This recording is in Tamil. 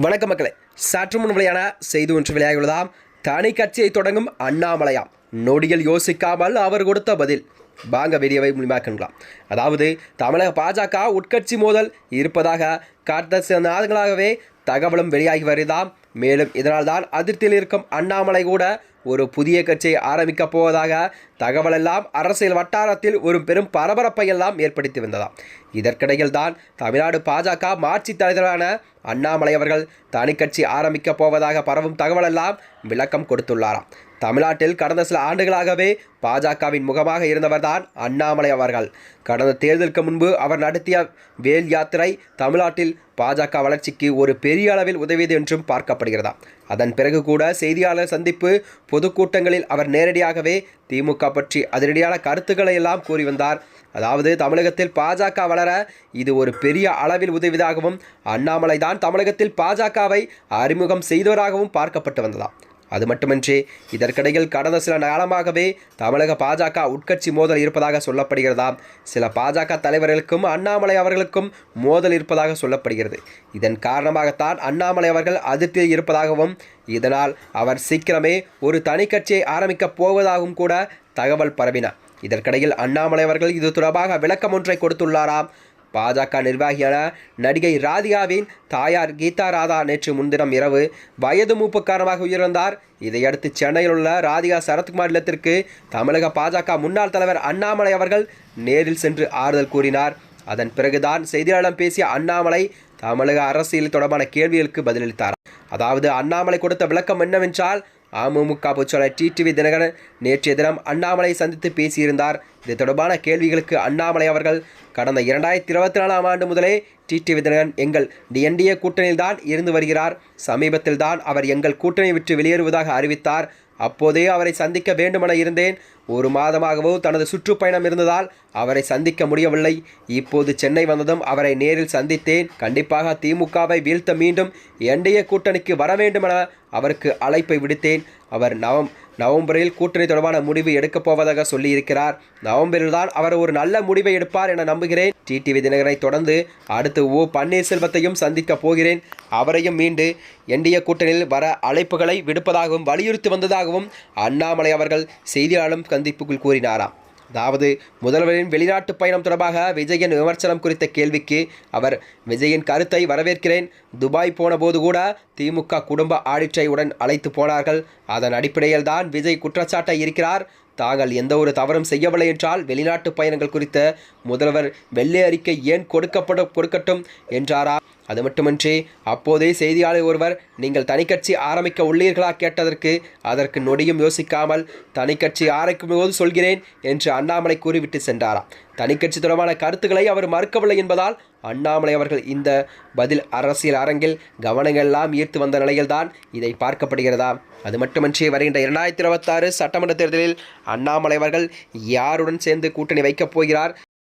வணக்க மக்களே. சற்று முன் வெளியான செய்தி ஒன்று வெளியாகியுள்ளதாம். தனி கட்சியை தொடங்கும் அண்ணாமலையாம் நொடியில் யோசிக்காமல் அவர் கொடுத்த பதில். வாங்க வீடியோவை முழுமையாக்கலாம் அதாவது தமிழக பாஜக உட்கட்சி மோதல் இருப்பதாக கடந்த சில நாடுகளாகவே தகவலும் வெளியாகி வருதாம் மேலும் இதனால்தான் அதிர்ச்சியில் இருக்கும் அண்ணாமலை கூட ஒரு புதிய கட்சியை ஆரம்பிக்கப் போவதாக தகவலெல்லாம் அரசியல் வட்டாரத்தில் ஒரு பெரும் பரபரப்பை எல்லாம் ஏற்படுத்தி வந்ததாம். இதற்கிடையில் தான் தமிழ்நாடு பாஜக மாட்சி தலைவரான அண்ணாமலை அவர்கள் தனி கட்சி ஆரம்பிக்கப் போவதாக பரவும் தகவலெல்லாம் விளக்கம் கொடுத்துள்ளாராம். தமிழ்நாட்டில் கடந்த சில ஆண்டுகளாகவே பாஜகவின் முகமாக இருந்தவர்தான் அண்ணாமலை அவர்கள். கடந்த தேர்தலுக்கு முன்பு அவர் நடத்திய வேல் யாத்திரை தமிழ்நாட்டில் பாஜக வளர்ச்சிக்கு ஒரு பெரிய அளவில் உதவியது என்றும் பார்க்கப்படுகிறதா? அதன் பிறகு கூட செய்தியாளர் சந்திப்பு பொதுக்கூட்டங்களில் அவர் நேரடியாகவே திமுக பற்றி அதிரடியான கருத்துக்களை எல்லாம் கூறி வந்தார். அதாவது தமிழகத்தில் பாஜக வளர இது ஒரு பெரிய அளவில் உதவியதாகவும் அண்ணாமலை தான் தமிழகத்தில் பாஜகவை அறிமுகம் செய்தவராகவும் பார்க்கப்பட்டு வந்ததாம். அது மட்டுமின்றி இதற்கிடையில் கடந்த சில காலமாகவே தமிழக பாஜக உட்கட்சி மோதல் இருப்பதாக சொல்லப்படுகிறதாம் சில பாஜக தலைவர்களுக்கும் அண்ணாமலை அவர்களுக்கும் மோதல் இருப்பதாக சொல்லப்படுகிறது. இதன் காரணமாகத்தான் அண்ணாமலை அவர்கள் அதிருப்தியில் இருப்பதாகவும் இதனால் அவர் சீக்கிரமே ஒரு தனி கட்சியை ஆரம்பிக்கப் போவதாகவும் கூட தகவல் பரவினார் இதற்கிடையில் அண்ணாமலை அவர்கள் இது தொடர்பாக விளக்கம் ஒன்றை கொடுத்துள்ளாராம். பாஜக நிர்வாகியான நடிகை ராதிகாவின் தாயார் கீதா ராதா நேற்று முன்தினம் இரவு வயது மூப்பு காரணமாக உயிரிழந்தார். இதையடுத்து சென்னையில் உள்ள ராதிகா சரத்குமார் இல்லத்திற்கு தமிழக பாஜக முன்னாள் தலைவர் அண்ணாமலை அவர்கள் நேரில் சென்று ஆறுதல் கூறினார். அதன் பிறகுதான் செய்தியாளர்களிடம் பேசிய அண்ணாமலை தமிழக அரசியல் தொடர்பான கேள்விகளுக்கு பதிலளித்தார். அதாவது அண்ணாமலை கொடுத்த விளக்கம் என்னவென்றால் அமமுக பொதுச்செயலாளர் டிடிவி தினகரன் நேற்றைய தினம் அண்ணாமலை சந்தித்து பேசியிருந்தார். இது தொடர்பான கேள்விகளுக்கு அண்ணாமலை அவர்கள் கடந்த இரண்டாயிரத்தி இருபத்தி நாலாம் ஆண்டு முதலே டிடிவி தினகரன் எங்கள் என்டிஏ கூட்டணியில் தான் இருந்து வருகிறார். சமீபத்தில் தான் அவர் எங்கள் கூட்டணி விட்டு வெளியேறுவதாக அறிவித்தார். அப்போதே அவரை சந்திக்க வேண்டுமென இருந்தேன். ஒரு மாதமாகவோ தனது சுற்றுப்பயணம் இருந்ததால் அவரை சந்திக்க முடியவில்லை. இப்போது சென்னை வந்ததும் அவரை நேரில் சந்தித்தேன். கண்டிப்பாக திமுகவை வீழ்த்த மீண்டும் என்டிஏ கூட்டணிக்கு வர வேண்டுமென அவருக்கு அழைப்பை விடுத்தேன். அவர் நவம் நவம்பரில் கூட்டணி தொடர்பான முடிவு எடுக்கப் போவதாக சொல்லியிருக்கிறார். நவம்பரில் தான் அவர் ஒரு நல்ல முடிவை எடுப்பார் என நம்புகிறேன். டிடிவி தினகரனை தொடர்ந்து அடுத்து ஓ பன்னீர்செல்வத்தையும் சந்திக்கப் போகிறேன். அவரையும் மீண்டு என்டிஏ கூட்டணியில் வர அழைப்புகளை விடுப்பதாகவும் வலியுறுத்தி வந்ததாகவும் அண்ணாமலை அவர்கள் செய்தியாளரும் சந்திப்புக்குள் கூறினாராம். அதாவது முதல்வரின் வெளிநாட்டு பயணம் தொடர்பாக விஜயின் விமர்சனம் குறித்த கேள்விக்கு அவர் விஜயின் கருத்தை வரவேற்கிறேன். துபாய் போன போது கூட திமுக குடும்ப ஆடிட்டரை உடன் அழைத்து போனார்கள். அதன் அடிப்படையில் தான் விஜய் குற்றச்சாட்டை இருக்கிறார். தாங்கள் எந்த ஒரு தவறும் செய்யவில்லை என்றால் வெளிநாட்டு பயணங்கள் குறித்த முதல்வர் வெள்ளை அறிக்கை ஏன் கொடுக்கப்பட கொடுக்கட்டும் என்றாரா? அது மட்டுமின்றி அப்போதே செய்தியாளர் ஒருவர் நீங்கள் தனிக்கட்சி ஆரம்பிக்க உள்ளீர்களா? கேட்டதற்கு அதற்கு நொடியும் யோசிக்காமல் தனிக்கட்சி ஆரம்பிக்கும் போது சொல்கிறேன் என்று அண்ணாமலை கூறிவிட்டு சென்றாராம். தனிக்கட்சி தொடர்பான கருத்துக்களை அவர் மறுக்கவில்லை என்பதால் அண்ணாமலை அவர்கள் இந்த பதில் அரசியல் அரங்கில் கவனங்கள்லாம் ஈர்த்து வந்த நிலையில்தான் இதை பார்க்கப்படுகிறதா? அது மட்டுமின்றி வருகின்ற இரண்டாயிரத்தி இருபத்தாறு சட்டமன்ற தேர்தலில் அண்ணாமலை அவர்கள் யாருடன் சேர்ந்து கூட்டணி வைக்கப் போகிறார்?